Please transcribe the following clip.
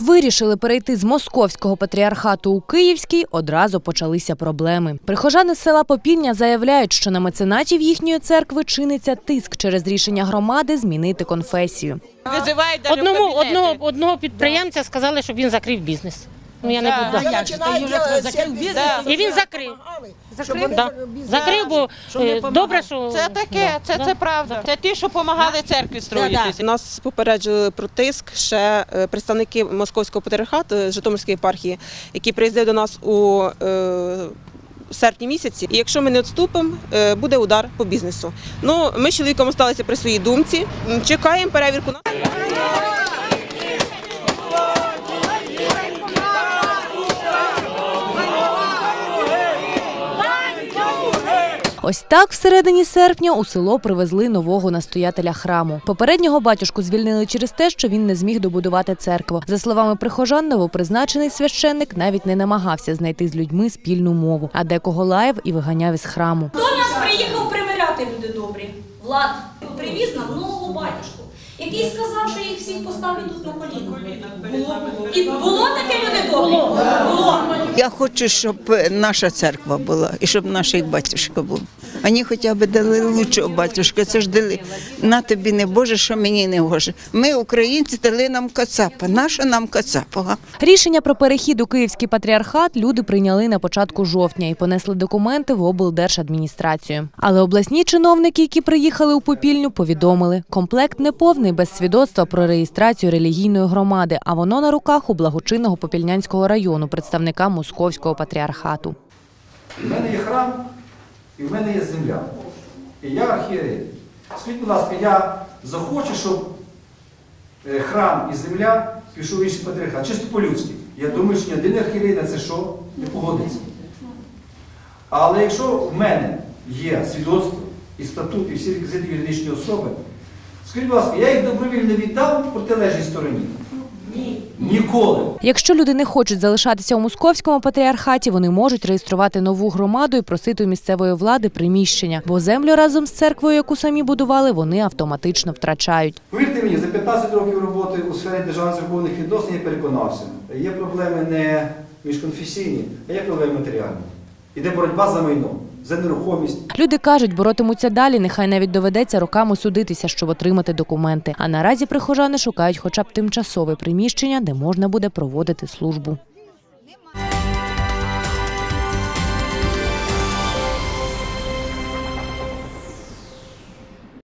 Вирішили перейти з московського патріархату у Київський, одразу почалися проблеми. Прихожани з села Попільня заявляють, що на меценатів їхньої церкви чиниться тиск через рішення громади змінити конфесію. Визивають Одному, одного, одного підприємця сказали, щоб він закрив бізнес. Ну я не буду. Же, та Юля закрив бізнес? Да. І він закрив. Закрив, да. закрив бо е, добре, що Це таке, це, Да. це правда. Це ті, що допомагали церкві строїтися. Нас попереджили про тиск ще е, представники московського патріархату е, Житомирської епархії, які приїздили до нас у е, серпні місяці. І якщо ми не відступимо, е, буде удар по бізнесу. Ну ми з чоловіком залишилися при своїй думці. М, Чекаємо перевірку. Ось так всередині серпня у село привезли нового настоятеля храму. Попереднього батюшку звільнили через те, що він не зміг добудувати церкву. За словами прихожан, новопризначений священник навіть не намагався знайти з людьми спільну мову, а декого лаяв і виганяв із храму. Хто нас приїхав примиряти, люди добрі? Влад привіз нам нового батюшку, який сказав, що їх всіх поставлять тут на коліна. Було, І було таке люди добрі? Було. Я хочу, щоб наша церква була і щоб наш батюшка був. Вони хоча б дали лучшого батюшка. Це ж дали на тобі не Боже, що мені не Боже. Ми, українці, дали нам кацапа. Наша нам кацапа. Рішення про перехід у Київський патріархат люди прийняли на початку жовтня і понесли документи в облдержадміністрацію. Але обласні чиновники, які приїхали у Попільню, повідомили, комплект неповний без свідоцтва про реєстрацію релігійної громади, а воно на руках у благочинного Попільнянського району, представника московського патріархату. У мене є храм і в мене є земля. І я архієрей. Скажіть, будь ласка, я захочу, щоб е, храм і земля пішов в інший патріархат, чисто по-людськи. Я думаю, що ні один архієрей на це що не погодиться. Але якщо в мене є свідоцтво і статут, і всі реквізити юридичної особи, скажіть, будь ласка, я їх добровільно віддав протилежній стороні? Ні. Ніколи. Якщо люди не хочуть залишатися у московському патріархаті, вони можуть реєструвати нову громаду і просити у місцевої влади приміщення, бо землю разом з церквою, яку самі будували, вони автоматично втрачають. Повірте мені, за 15 років роботи у сфері державних зербовних відносин я переконався. Є проблеми не міжконфесійні, а є проблеми матеріальні. Іде боротьба за майно, за нерухомість. Люди кажуть, боротимуться далі. Нехай навіть доведеться роками судитися, щоб отримати документи. А наразі прихожани шукають хоча б тимчасове приміщення, де можна буде проводити службу.